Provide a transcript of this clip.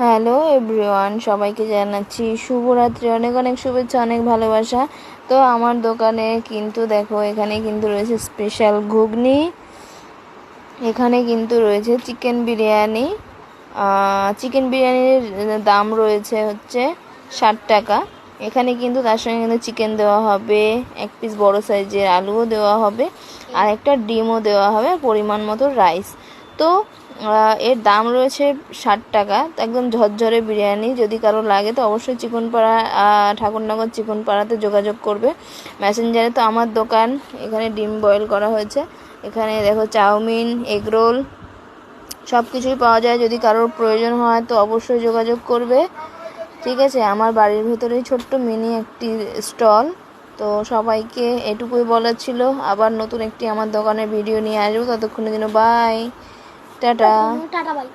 Hello everyone, সবাইকে জানাচ্ছি শুভরাত্রি, অনেক অনেক শুভেচ্ছা, অনেক ভালোবাসা। তো আমার দোকানে কিন্তু দেখো, এখানে কিন্তু রয়েছে স্পেশাল ঘুগনি, এখানে কিন্তু রয়েছে চিকেন বিরিয়ানি চিকেন বিরিয়ানির দাম রয়েছে হচ্ছে ষাট টাকা। এখানে কিন্তু তার সঙ্গে কিন্তু চিকেন দেওয়া হবে, এক পিস বড় সাইজের আলুও দেওয়া হবে, আর একটা ডিমও দেওয়া হবে পরিমাণ মতো রাইস তো এর দাম রয়েছে ষাট টাকা। একদম ঝরঝরে বিরিয়ানি, যদি কারও লাগে তো অবশ্যই চিকনপাড়া ঠাকুরনগর চিকনপাড়াতে যোগাযোগ করবে। মেসেঞ্জারে তো আমার দোকান, এখানে ডিম বয়েল করা হয়েছে। এখানে দেখো চাউমিন এগরোল সব কিছুই পাওয়া যায়। যদি কারোর প্রয়োজন হয় তো অবশ্যই যোগাযোগ করবে। ঠিক আছে, আমার বাড়ির ভেতরেই ছোট্ট মিনি একটি স্টল। তো সবাইকে এটুকুই বলার ছিল। আবার নতুন একটি আমার দোকানের ভিডিও নিয়ে আসব। ততক্ষণের জন্য বাই টাটা। Tata bye.